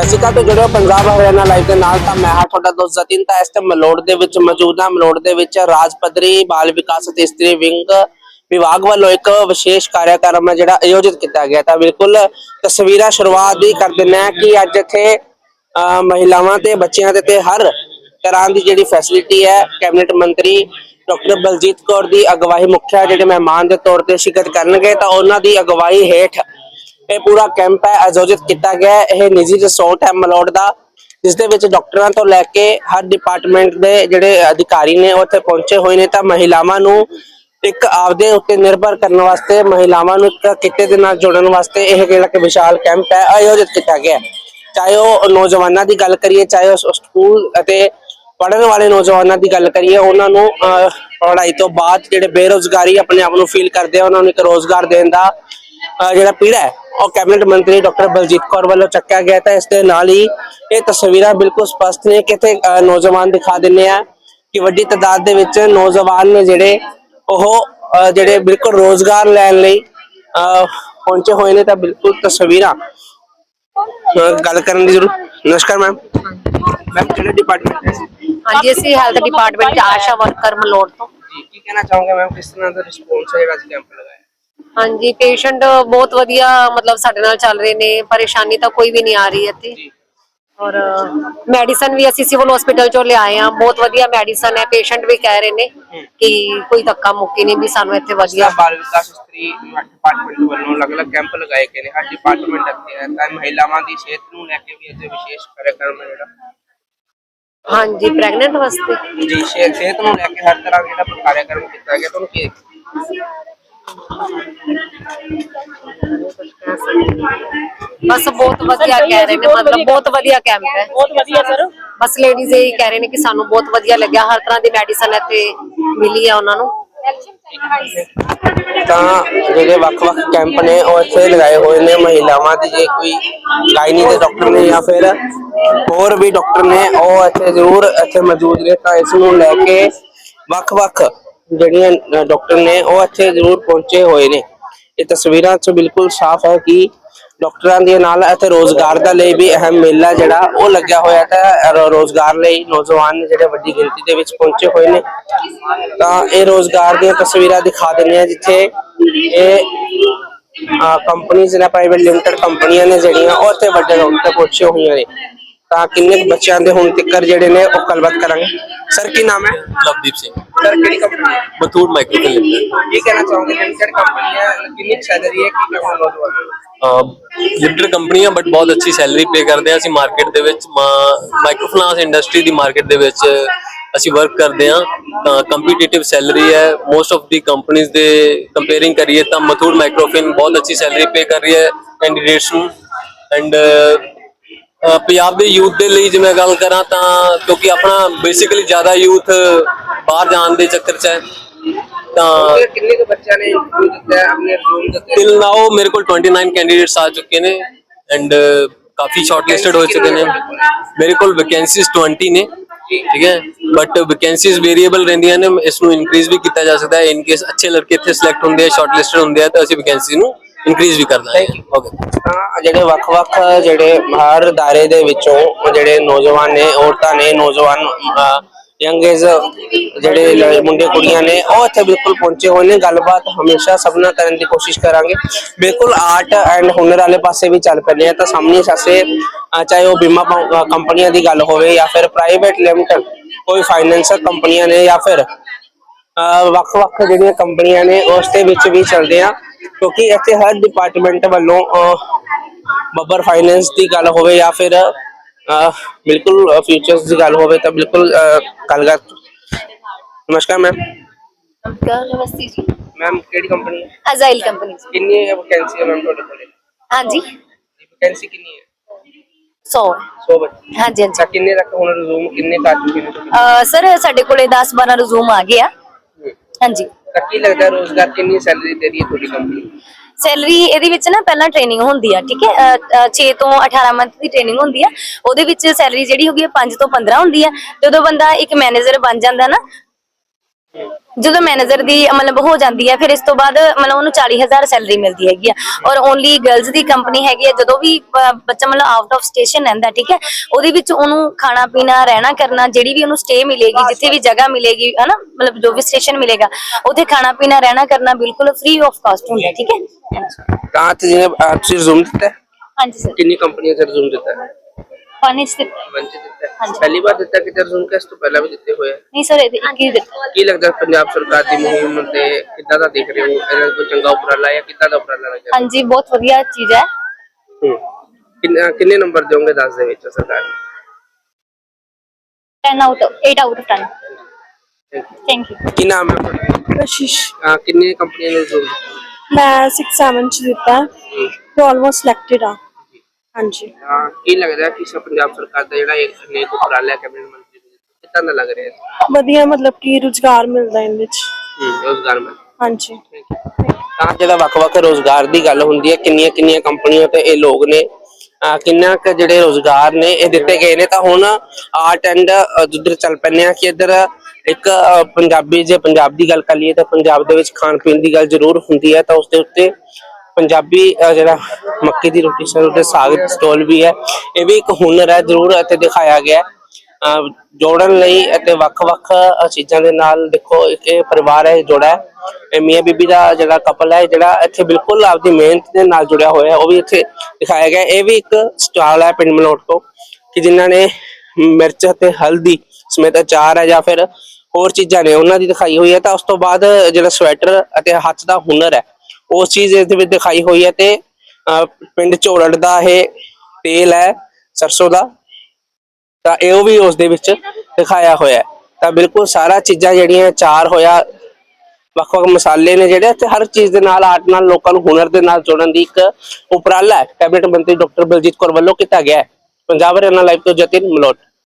ਸਤਿ ਸ਼੍ਰੀ ਅਕਾਲ ਤੋਂ ਜੁੜਿਓ ਪੰਜਾਬ ਹਰਿਆਣਾ ਲਾਈਵ ਦੇ ਨਾਲ ਤਾਂ ਮੈਂ ਹਾਂ ਤੁਹਾਡਾ ਦੋਸਤ ਜਤਿਨ ਤਾਂ ਇਸ ਤੇ ਮਲੋੜ ਦੇ ਵਿੱਚ ਮੌਜੂਦ ਹਾਂ। ਮਲੋੜ ਦੇ ਵਿੱਚ ਰਾਜ ਪੱਧਰੀ ਬਾਲ ਵਿਕਾਸ ਅਤੇ ਇਸਤਰੀ ਵਿੰਗ ਵਿਭਾਗ ਵੱਲੋਂ ਇੱਕ ਵਿਸ਼ੇਸ਼ ਕਾਰਜਕ੍ਰਮ ਹੈ ਜਿਹੜਾ ਆਯੋਜਿਤ ਕੀਤਾ ਗਿਆ ਤਾਂ ਬਿਲਕੁਲ ਤਸਵੀਰਾਂ ਸ਼ੁਰੂਆਤ ਦੀ ਕਰ ਦਿੰਦੇ ਹਾਂ ਕਿ ਅੱਜ ਇੱਥੇ ਅਹ, ਮਹਿਲਾਵਾਂ ਤੇ ਬੱਚਿਆਂ ਦੇ ਤੇ ਹਰ ਤਰ੍ਹਾਂ ਦੀ ਜਿਹੜੀ ਫੈਸਿਲਿਟੀ ਹੈ ਕੈਬਨਿਟ ਮੰਤਰੀ ਡਾਕਟਰ ਬਲਜੀਤ ਕੌਰ ਦੀ ਅਗਵਾਈ ਮੁਖਿਆ ਜਿਹੜੇ ਮਹਿਮਾਨ ਦੇ ਤੌਰ ਤੇ ਸ਼ਿਰਕਤ ਕਰਨਗੇ ਤਾਂ ਉਹਨਾਂ ਦੀ ਅਗਵਾਈ ਹੇਠ ਇਹ ਪੂਰਾ ਕੈਂਪ ਹੈ, ਆਯੋਜਿਤ ਕੀਤਾ ਗਿਆ ਹੈ। ਇਹ ਨਿੱਜੀ ਰਿਸੋਰਟ ਹੈ ਮਲੋੜ ਦਾ ਜਿਸ ਦੇ ਵਿੱਚ ਡਾਕਟਰਾਂ ਤੋਂ ਲੈ ਕੇ ਹਰ ਡਿਪਾਰਟਮੈਂਟ ਦੇ ਜਿਹੜੇ ਅਧਿਕਾਰੀ ਨੇ, ਉਹ ਇੱਥੇ ਪਹੁੰਚੇ ਹੋਏ ਨੇ। ਤਾਂ ਮਹਿਲਾਵਾਂ ਨੂੰ ਇੱਕ ਆਪਦੇ ਉੱਤੇ ਨਿਰਭਰ ਕਰਨ ਵਾਸਤੇ, ਮਹਿਲਾਵਾਂ ਨੂੰ ਇੱਕ ਕਿੱਤੇ ਦੇ ਨਾਲ ਜੋੜਨ ਵਾਸਤੇ ਇਹ ਜਿਹੜਾ ਕਿ ਵਿਸ਼ਾਲ ਕੈਂਪ ਹੈ, ਆਯੋਜਿਤ ਕੀਤਾ ਗਿਆ ਚਾਹੇ ਉਹ ਨੌਜਵਾਨਾਂ ਦੀ ਗੱਲ ਕਰੀਏ, ਚਾਹੇ ਉਹ ਸਕੂਲ ਅਤੇ ਪੜ੍ਹਨ ਵਾਲੇ ਨੌਜਵਾਨਾਂ ਦੀ ਗੱਲ ਕਰੀਏ, ਉਹਨਾਂ ਨੂੰ ਪੜ੍ਹਾਈ ਤੋਂ ਬਾਅਦ ਜਿਹੜੇ ਬੇਰੋਜ਼ਗਾਰੀ ਆਪਣੇ ਆਪ ਨੂੰ ਫੀਲ ਕਰਦੇ ਆ, ਉਹਨਾਂ ਨੂੰ ਇੱਕ ਰੋਜ਼ਗਾਰ ਦੇਣ ਦਾ ਜਿਹੜਾ ਪੀੜਾ ਹੈ ਉਹ ਕੈਬਨਿਟ ਮੰਤਰੀ ਡਾਕਟਰ ਬਲਜੀਤ ਕੌਰ ਵੱਲੋਂ ਚੱਕਿਆ ਗਿਆ ਤਾਂ ਇਸ ਦੇ ਨਾਲ ਹੀ ਇਹ ਤਸਵੀਰਾਂ ਬਿਲਕੁਲ ਸਪਸ਼ਟ ਨੇ ਕਿ ਇੱਥੇ ਅਹ, ਨੌਜਵਾਨ ਦਿਖਾ ਦਿੰਨੇ ਆ ਕਿ ਵੱਡੀ ਤਾਦਾਦ ਦੇ ਵਿੱਚ ਨੌਜਵਾਨ ਨੇ ਜਿਹੜੇ ਉਹ ਜਿਹੜੇ ਬਿਲਕੁਲ ਰੋਜ਼ਗਾਰ ਲੈਣ ਲਈ ਪਹੁੰਚੇ ਹੋਏ ਨੇ ਤਾਂ ਬਿਲਕੁਲ ਤਸਵੀਰਾਂ। ਗੱਲ ਕਰਨ ਦੀ ਜ਼ਰੂਰ ਨਮਸਕਾਰ ਮੈਮ। ਮੈਮ ਕਿਹੜੇ ਡਿਪਾਰਟਮੈਂਟ ਹਾਂਜੀ ਅਸੀਂ ਹੈਲਥ ਡਿਪਾਰਟਮੈਂਟ ਚ ਆਸ਼ਾ ਵਰਕਰ ਮਲੋੜ ਤੋਂ। ਕੀ ਕਹਿਣਾ ਚਾਹੋਗੇ ਮੈਮ? ਕਿਸ ਤਰ੍ਹਾਂ ਦਾ ਰਿਸਪੌਂਸ ਹੈ ਜਿਹੜਾ ਅੱਜ ਕੈਂਪ ਲਗਾਇਆ ਹਾਂਜੀ ਪੇਸ਼ੈਂਟ ਬਹੁਤ ਵਧੀਆ ਮਤਲਬ ਸਾਡੇ ਨਾਲ ਚੱਲ ਰਹੇ ਨੇ ਪਰੇਸ਼ਾਨੀ ਤਾਂ ਕੋਈ ਵੀ ਨਹੀਂ ਆ ਰਹੀ ਇੱਥੇ। ਔਰ ਮੈਡੀਸਨ ਵੀ ਅਸੀਂ ਸਿਵਲ ਹਸਪੀਟਲ ਚੋਂ ਲਿਆਏ ਆ ਬਹੁਤ ਵਧੀਆ ਮੈਡੀਸਨ ਹੈ ਪੇਸ਼ੈਂਟ ਵੀ ਕਹਿ ਰਹੇ ਨੇ ਕਿ ਕੋਈ ਧੱਕਾ ਮੁੱਕੀ ਨਹੀਂ ਵੀ ਸਾਨੂੰ ਇੱਥੇ ਵਧੀਆ। ਬਾਲ ਵਿਕਾਸ ਇਸਤਰੀ ਡਿਪਾਰਟਮੈਂਟ ਵੱਲੋਂ ਅਲੱਗ-ਅਲੱਗ ਕੈਂਪ ਲਗਾਏ ਗਏ ਨੇ ਹਰ ਡਿਪਾਰਟਮੈਂਟ ਅੱਗੇ ਹੈ ਤਾਂ ਮਹਿਲਾਵਾਂ ਦੀ ਸਿਹਤ ਨੂੰ ਲੈ ਕੇ ਵੀ ਅੱਜ ਵਿਸ਼ੇਸ਼ ਕਾਰਜਕ੍ਰਮ ਹੈ ਜਿਹੜਾ। ਹਾਂਜੀ ਪ੍ਰੈਗਨੈਂਟ ਵਾਸਤੇ। ਜੀ ਸਿਹਤ ਸਿਹਤ ਨੂੰ ਲੈ ਕੇ ਹਰ ਤਰ੍ਹਾਂ ਦਾ ਜਿਹੜਾ ਕਾਰਜਕ੍ਰਮ ਕੀਤਾ ਗਿਆ ਤੁਹਾਨੂੰ ਕੀ ਬਸ ਬਹੁਤ ਵਧੀਆ ਕਹਿ ਰਹੇ ਨੇ ਮਤਲਬ ਬਹੁਤ ਵਧੀਆ ਕੈਂਪ ਹੈ। ਬਹੁਤ ਵਧੀਆ ਸਰ। ਬਸ ਲੇਡੀਜ਼ ਇਹ ਕਹਿ ਰਹੇ ਨੇ ਕਿ ਸਾਨੂੰ ਬਹੁਤ ਵਧੀਆ ਲੱਗਿਆ ਹਰ ਤਰ੍ਹਾਂ ਦੀ ਮੈਡੀਸਨ ਇੱਥੇ ਮਿਲੀ ਹੈ ਉਹਨਾਂ ਨੂੰ। ਤਾਂ ਜਿਹੜੇ ਵੱਖ-ਵੱਖ ਕੈਂਪ ਨੇ ਉਹ ਇੱਥੇ ਲਗਾਏ ਹੋਏ ਨੇ ਮਹਿਲਾਵਾਂ ਦੀ ਜੇ ਕੋਈ ਗਾਇਨੀ ਦੇ ਡਾਕਟਰ ਨੇ ਜਾਂ ਫਿਰ ਹੋਰ ਵੀ ਡਾਕਟਰ ਨੇ ਉਹ ਇੱਥੇ ਜ਼ਰੂਰ ਇੱਥੇ ਮੌਜੂਦ ਨੇ। ਤਾਂ ਇਸ ਨੂੰ ਲੈ ਕੇ ਵੱਖ-ਵੱਖ ਜਿਹੜੀਆਂ ਡਾਕਟਰ ਨੇ, ਉਹ ਇੱਥੇ ਜ਼ਰੂਰ ਪਹੁੰਚੇ ਹੋਏ ਨੇ। ਇਹ ਤਸਵੀਰਾਂ 'ਚ ਬਿਲਕੁਲ ਸਾਫ਼ ਹੈ ਕਿ ਡਾਕਟਰਾਂ ਦੇ ਨਾਲ ਇੱਥੇ ਰੋਜ਼ਗਾਰ ਦਾ ਲਈ ਵੀ ਅਹਿਮ ਮੇਲਾ ਜਿਹੜਾ, ਉਹ ਲੱਗਿਆ ਹੋਇਆ ਹੈ ਰੋਜ਼ਗਾਰ ਲਈ ਨੌਜਵਾਨ ਜਿਹੜੇ ਵੱਡੀ ਗਿਣਤੀ ਦੇ ਵਿੱਚ ਪਹੁੰਚੇ ਹੋਏ ਨੇ। ਤਾਂ ਇਹ ਰੋਜ਼ਗਾਰ ਦੀਆਂ ਤਸਵੀਰਾਂ ਦਿਖਾ ਦਿੰਦੇ ਆ ਜਿੱਥੇ ਇਹ ਕੰਪਨੀਆਂ ਨੇ ਪ੍ਰਾਈਵੇਟ ਲਿਮਟਿਡ ਕੰਪਨੀਆਂ ਨੇ ਜਿਹੜੀਆਂ, ਉਹ ਇੱਥੇ ਵੱਡੇ ਰੋਡ ਤੇ ਪਹੁੰਚੇ ਹੋਈਆਂ ਨੇ। ਤਾਂ ਕਿੰਨੇ ਕੁ ਬੱਚਿਆਂ ਦੇ ਹੁਣ ਤੱਕਰ ਜਿਹੜੇ ਨੇ ਉਹ ਗੱਲਬਾਤ ਕਰਾਂਗੇ। ਸਰ ਕੀ ਨਾਮ ਹੈ? ਲਵਦੀਪ ਸਿੰਘ। ਸਰ ਕਿਹੜੀ ਕੰਪਨੀ ਹੈ ਬਤੂਰ ਮਾਈਕਰੋ ਲਿਮਟਿਡ ਇਹ ਕਹਿਣਾ ਚਾਹੋਗੇ? ਲਿਮਟਿਡ ਕੰਪਨੀ ਹੈ ਕਿੰਨੀ ਸੈਲਰੀ ਹੈ ਕੀ ਕਰਨਾ ਨੌਜਵਾਨ? ਲਿਮਟਿਡ ਕੰਪਨੀ ਆ ਬਟ ਬਹੁਤ ਅੱਛੀ ਸੈਲਰੀ ਪੇ ਕਰਦੇ ਆ। ਅਸੀਂ ਮਾਰਕੀਟ ਦੇ ਵਿੱਚ ਮਾਈਕਰੋ ਫਾਈਨਾਂਸ ਇੰਡਸਟਰੀ ਦੀ ਮਾਰਕੀਟ ਦੇ ਵਿੱਚ ਅਸੀਂ ਵਰਕ ਕਰਦੇ ਆ। ਤਾਂ ਕੰਪੀਟੀਟਿਵ ਸੈਲਰੀ ਹੈ। ਮੋਸਟ ਆਫ ਦੀ ਕੰਪਨੀਆਂ ਦੇ ਕੰਪੇਅਰਿੰਗ ਕਰੀਏ ਤਾਂ ਮਥੂਰ ਮਾਈਕਰੋਫਿਨ ਬਹੁਤ ਅੱਛੀ ਸੈਲਰੀ ਪੇ ਕਰ ਰਹੀ ਹੈ ਕੈਂਡੀਡੇਟਸ ਨੂੰ। ਐਂਡ ਪੰਜਾਬ ਦੇ ਯੂਥ ਦੇ ਲਈ ਜੇ ਮੈਂ ਗੱਲ ਕਰਾਂ ਤਾਂ ਕਿਉਂਕਿ ਆਪਣਾ ਬੇਸਿਕਲੀ ਜ਼ਿਆਦਾ ਯੂਥ ਬਾਹਰ ਜਾਣ ਦੇ ਚੱਕਰ 'ਚ ਹੈ ਤਾਂ ਕਿੰਨੇ ਕੁ ਬੱਚਿਆਂ ਨੇ ਇੰਟਰਵਿਊ ਦਿੱਤਾ ਆਪਣੇ ਰਿਜ਼ੂਮ ਦਿੱਤੇ ਟਿਲ ਨਾਓ ਮੇਰੇ ਕੋਲ 29 ਕੈਂਡੀਡੇਟਸ ਆ ਚੁੱਕੇ ਨੇ ਐਂਡ ਕਾਫੀ ਸ਼ਾਰਟਲਿਸਟਡ ਹੋ ਚੁੱਕੇ ਨੇ। ਮੇਰੇ ਕੋਲ ਵੈਕੈਂਸੀਜ਼ 20 ਨੇ ਠੀਕ ਹੈ? ਬਟ ਵੈਕੈਂਸੀਜ਼ ਵੇਰੀਏਬਲ ਰਹਿੰਦੀਆਂ ਨੇ ਇਸ ਨੂੰ ਇਨਕਰੀਜ਼ ਵੀ ਕੀਤਾ ਜਾ ਸਕਦਾ ਹੈ ਇਨ ਕੇਸ ਅੱਛੇ ਲੜਕੇ ਇੱਥੇ ਸਿਲੈਕਟ ਹੁੰਦੇ ਆ ਸ਼ਾਰਟਲਿਸਟਡ ਹੁੰਦੇ ਆ ਤਾਂ ਅਸੀਂ ਵੈਕੈਂਸੀ ਨੂੰ ਇਨਕਰੀਜ਼ ਵੀ ਕਰ ਦਾਂਗੇ ਓਕੇ ਤਾਂ ਜਿਹੜੇ ਵੱਖ-ਵੱਖ ਜਿਹੜੇ ਹਰ ਦਾਇਰੇ ਦੇ ਵਿੱਚੋਂ ਜਿਹੜੇ ਨੌਜਵਾਨ ਨੇ ਔਰਤਾਂ ਨੇ ਨੌਜਵਾਨ ਯੰਗ ਏਜ ਜਿਹੜੇ ਮੁੰਡੇ ਕੁੜੀਆਂ ਨੇ ਉਹ ਇੱਥੇ ਬਿਲਕੁਲ ਪਹੁੰਚੇ ਹੋਏ ਨੇ। ਗੱਲਬਾਤ ਹਮੇਸ਼ਾ ਸਭ ਨਾਲ ਕਰਨ ਦੀ ਕੋਸ਼ਿਸ਼ ਕਰਾਂਗੇ। ਬਿਲਕੁਲ ਆਰਟ ਐਂਡ ਹੁਨਰ ਵਾਲੇ ਪਾਸੇ ਵੀ ਚੱਲ ਪੈਂਦੇ ਆ। ਤਾਂ ਸਾਹਮਣੇ ਸਾਸੇ ਚਾਹੇ ਉਹ ਬੀਮਾ ਕੰਪਨੀਆਂ ਦੀ ਗੱਲ ਹੋਵੇ ਜਾਂ ਫਿਰ ਪ੍ਰਾਈਵੇਟ ਲਿਮਟਿਡ ਕੋਈ ਫਾਈਨੈਂਸ਼ੀਅਲ ਕੰਪਨੀਆਂ ਨੇ ਜਾਂ ਫਿਰ ਵੱਖ-ਵੱਖ ਜਿਹੜੀਆਂ ਕੰਪਨੀਆਂ ਨੇ ਉਸ ਦੇ ਵਿੱਚ ਵੀ ਚੱਲਦੇ ਆ। ਕਿਉਂਕਿ ਇੱਥੇ ਹਰ ਡਿਪਾਰਟਮੈਂਟ ਵੱਲੋਂ ਬੱਬਰ ਫਾਈਨੈਂਸ ਦੀ ਗੱਲ ਹੋਵੇ ਜਾਂ ਫਿਰ ਬਿਲਕੁਲ ਫਿਊਚਰਸ ਦੀ ਗੱਲ ਹੋਵੇ ਤਾਂ ਬਿਲਕੁਲ ਅਹ, ਗੱਲਬਾਤ ਨਮਸਕਾਰ ਮੈਮ ਨਮਸਤੇ ਜੀ। ਮੈਮ ਕਿਹੜੀ ਕੰਪਨੀ ਹੈ? ਅਜ਼ਾਈਲ ਕੰਪਨੀ ਕਿੰਨੀ ਵੈਕੈਂਸੀ ਹੈ ਮੈਮ ਤੁਹਾਡੇ ਕੋਲੇ? ਹਾਂਜੀ। ਵੈਕੈਂਸੀ ਕਿੰਨੀ ਹੈ? 100 100 ਬੱਚੇ। ਹਾਂਜੀ ਹਾਂਜੀ। ਕਿੰਨੇ ਤੱਕ ਹੁਣ ਰਿਜ਼ੂਮ ਕਿੰਨੇ ਕਰ ਚੁੱਕੇ ਨੇ ਸਰ ਸਾਡੇ ਕੋਲੇ 10 12 ਰਿਜ਼ੂਮ ਆ ਗਏ ਆ। ਹਾਂਜੀ। ਤਾਂ ਕੀ ਲੱਗਦਾ ਰੋਜ਼ਗਾਰ ਕਿੰਨੀ ਸੈਲਰੀ ਦੇ ਰਹੀ ਹੈ ਤੁਹਾਡੀ ਕੰਪਨੀ ਸੈਲਰੀ ਇਹਦੇ ਵਿੱਚ ਨਾ ਪਹਿਲਾਂ ਟ੍ਰੇਨਿੰਗ ਹੁੰਦੀ ਆ, ਠੀਕ ਹੈ? 6 ਤੋਂ 18 ਮੰਥ ਦੀ ਟ੍ਰੇਨਿੰਗ ਹੁੰਦੀ ਆ। ਉਹਦੇ ਵਿੱਚ ਸੈਲਰੀ ਜਿਹੜੀ ਹੋਗੀ 5 ਤੋਂ 15 ਹੁੰਦੀ ਆ। ਜਦੋਂ ਬੰਦਾ ਇੱਕ ਮੈਨੇਜਰ ਬਣ ਜਾਂਦਾ ਨਾ ਜਦੋਂ ਮੈਨੇਜਰ ਦੀ ਮਤਲਬ ਹੋ ਜਾਂਦੀ ਹੈ ਫਿਰ ਇਸ ਤੋਂ ਬਾਅਦ ਮਤਲਬ ਉਹਨੂੰ 40000 ਸੈਲਰੀ ਮਿਲਦੀ ਹੈਗੀ ਆ ਔਰ ਓਨਲੀ ਗਰਲਸ ਦੀ ਕੰਪਨੀ ਹੈਗੀ ਆ ਜਦੋਂ ਵੀ ਬ- ਬੱਚਾ ਮਤਲਬ ਆਊਟ ਆਫ ਸਟੇਸ਼ਨ ਰਹਿੰਦਾ ਠੀਕ ਹੈ। ਉਹਦੇ ਵਿੱਚ ਉਹਨੂੰ ਖਾਣਾ ਪੀਣਾ ਰਹਿਣਾ ਕਰਨਾ ਜਿਹੜੀ ਵੀ ਉਹਨੂੰ ਸਟੇ ਮਿਲੇਗੀ ਜਿੱਥੇ ਵੀ ਜਗ੍ਹਾ ਮਿਲੇਗੀ ਹਨਾ ਮਤਲਬ ਜੋ ਵੀ ਸਟੇਸ਼ਨ ਮਿਲੇਗਾ ਉੱਥੇ ਖਾਣਾ ਪੀਣਾ ਰਹਿਣਾ ਕਰਨਾ ਬਿਲਕੁਲ ਫ੍ਰੀ ਆਫ ਕਾਸਟ ਹੁੰਦਾ ਠੀਕ ਹੈ। ਤੁਸੀਂ ਰਿਜ਼ੂਮ ਦਿੱਤਾ ਹੈ? ਹਾਂਜੀ ਸਰ ਕਿੰਨੀ ਕੰਪਨੀਆਂ ਤੇ ਰਿਜ਼ੂਮ ਦਿੱਤਾ ਹੈ? ਫਾਈਨੈਂਸ ਦਿੱਤਾ ਮੰਚ ਦਿੱਤਾ ਹੈ। ਪਹਿਲੀ ਵਾਰ ਦਿੱਤਾ ਕਿ ਰਿਜ਼ੂਮ ਕਿ ਇਸ ਤੋਂ ਪਹਿਲਾਂ ਵੀ ਦਿੱਤੇ ਹੋਏ ਆ ਨਹੀਂ ਸਰ ਇਹ ਇੱਕ ਹੀ ਦਿੱਤਾ ਕੀ ਲੱਗਦਾ ਪੰਜਾਬ ਸਰਕਾਰ ਦੀ ਮੁਹਿੰਮ ਤੇ ਕਿੱਦਾਂ ਦਾ ਦੇਖ ਰਹੇ ਹੋ ਇਹਨਾਂ ਦਾ ਕੋਈ ਚੰਗਾ ਉਪਰਾਲਾ ਹੈ ਕਿੱਦਾਂ ਦਾ ਉਪਰਾਲਾ ਲੱਗਿਆ ਹਾਂਜੀ ਬਹੁਤ ਵਧੀਆ ਚੀਜ਼ ਹੈ ਹੂੰ ਕਿੰਨੇ ਕਿੰਨੇ ਨੰਬਰ ਦਿਓਗੇ 10 ਦੇ ਵਿੱਚ ਸਰਕਾਰ ਨੂੰ 10 out 8 out of 10 Thank you. Thank you ਕੀ ਨਾਮ ਹੈ ਤੁਹਾਡਾ ਕਸ਼ਿਸ਼ ਅਹ, ਕਿੰਨੀ ਕੰਪਨੀਆਂ ਨੇ ਰਿਜ਼ੂਮ ਮੈਂ 6 7 ਚ ਦਿੱਤਾ ਦਿੱਤਾ ਤੇ ਆਲਮੋਸਟ ਸਿਲੈਕਟਡ ਆ ਹਾਂਜੀ। ਹਾਂ ਕੀ ਲੱਗਦਾ ਕਿ ਸਭ ਪੰਜਾਬ ਸਰਕਾਰ ਦਾ ਜਿਹੜਾ ਇੱਕ ਨੇਕ ਉਪਰਾਲਾ ਹੈ ਕੈਬਨਿਟ ਮੰਤਰੀ ਨੇ ਕਿੱਦਾਂ ਦਾ ਲੱਗ ਰਿਹਾ? ਹੈ ਵਧੀਆ ਮਤਲਬ ਕਿ ਰੁਜ਼ਗਾਰ ਮਿਲਦਾ ਇਹਦੇ ਵਿੱਚ। ਹੂੰ ਰੋਜ਼ਗਾਰ ਮਿਲ ਹਾਂਜੀ। ਤਾਂ ਜਿਹੜਾ ਵੱਖ-ਵੱਖ ਰੋਜ਼ਗਾਰ ਦੀ ਗੱਲ ਹੁੰਦੀ ਹੈ ਕਿੰਨੀਆਂ ਕਿੰਨੀਆਂ ਕੰਪਨੀਆਂ ਤੇ ਇਹ ਲੋਕ ਨੇ ਅਹ ਕਿੰਨਾ ਕੁ ਜਿਹੜੇ ਰੋਜ਼ਗਾਰ ਨੇ ਇਹ ਦਿੱਤੇ ਗਏ ਨੇ ਤਾਂ ਹੁਣ ਆਰਟ ਐਂਡ ਜਿੱਧਰ ਚੱਲ ਪੈਂਦੇ ਆ ਕਿ ਇੱਧਰ ਇੱਕ ਅਹ, ਪੰਜਾਬੀ ਜੇ ਪੰਜਾਬ ਦੀ ਗੱਲ ਕਰ ਲਈਏ ਤਾਂ ਪੰਜਾਬ ਦੇ ਵਿੱਚ ਖਾਣ ਪੀਣ ਦੀ ਗੱਲ ਜ਼ਰੂਰ ਹੁੰਦੀ ਹੈ ਤਾਂ ਉਸ ਦੇ ਉੱਤੇ ਪੰਜਾਬੀ ਜਿਹੜਾ ਮੱਕੀ ਦੀ ਰੋਟੀ ਸਰ ਉਹਦੇ ਸਾਗ ਦੀ ਸਟੋਲ ਵੀ ਹੈ। ਇਹ ਵੀ ਇੱਕ ਹੁਨਰ ਹੈ, ਜ਼ਰੂਰ ਇੱਥੇ ਦਿਖਾਇਆ ਗਿਆ ਜੋੜਨ ਲਈ ਅਤੇ ਵੱਖ-ਵੱਖ ਚੀਜ਼ਾਂ ਦੇ ਨਾਲ ਦੇਖੋ, ਇੱਕ ਇਹ ਪਰਿਵਾਰ ਹੈ ਜੋੜਾ ਇਹ ਮੀਆਂ ਬੀਬੀ ਦਾ ਜਿਹੜਾ ਕਪਲ ਹੈ ਜਿਹੜਾ ਇੱਥੇ ਬਿਲਕੁਲ ਆਪਦੀ ਮਿਹਨਤ ਦੇ ਨਾਲ ਜੁੜਿਆ ਹੋਇਆ ਹੈ, ਉਹ ਵੀ ਇੱਥੇ ਦਿਖਾਇਆ ਗਿਆ ਇਹ ਵੀ ਇੱਕ ਸਟਾਲ ਹੈ ਪਿੰਡ ਮਲੋਟ ਤੋਂ, ਕਿ ਜਿਨ੍ਹਾਂ ਨੇ ਮਿਰਚ ਅਤੇ ਹਲਦੀ ਸਮੇਤ ਅਚਾਰ ਹੈ ਜਾਂ ਫਿਰ ਹੋਰ ਚੀਜ਼ਾਂ ਨੇ, ਉਹਨਾਂ ਦੀ ਦਿਖਾਈ ਹੋਈ ਹੈ। ਤਾਂ ਉਸ ਤੋਂ ਬਾਅਦ ਜਿਹੜਾ ਸਵੈਟਰ ਅਤੇ ਹੱਥ ਦਾ ਹੁਨਰ ਹੈ ਉਸ ਚੀਜ਼ ਇਸ ਦੇ ਵਿੱਚ ਦਿਖਾਈ ਹੋਈ ਹੈ ਤੇ ਪਿੰਡ ਝੋਲੜ ਦਾ ਇਹ ਤੇਲ ਹੈ, ਸਰਸੋਂ ਦਾ। ਤਾਂ ਇਹ ਵੀ ਉਸ ਦੇ ਵਿੱਚ ਦਿਖਾਇਆ ਹੋਇਆ ਤਾਂ ਬਿਲਕੁਲ ਸਾਰਾ ਚੀਜ਼ਾਂ ਜਿਹੜੀਆਂ ਚਾਰ ਹੋਇਆ ਵੱਖ ਵੱਖ ਮਸਾਲੇ ਨੇ ਜਿਹੜੇ ਤੇ ਹਰ ਚੀਜ਼ ਦੇ ਨਾਲ, ਆਰਟ ਨਾਲ, ਲੋਕਾਂ ਨੂੰ ਹੁਨਰ ਦੇ ਨਾਲ ਜੋੜਨ ਦੀ ਇੱਕ ਉਪਰਾਲਾ ਕੈਬਨਿਟ ਮੰਤਰੀ ਡਾਕਟਰ ਬਲਜੀਤ ਕੌਰ ਵੱਲੋਂ ਕੀਤਾ ਗਿਆ ਹੈ। ਪੰਜਾਬ ਹਰਿਆਣਾ ਲਾਈਵ ਤੋਂ ਜਤਿਨ ਮਲੋਟ।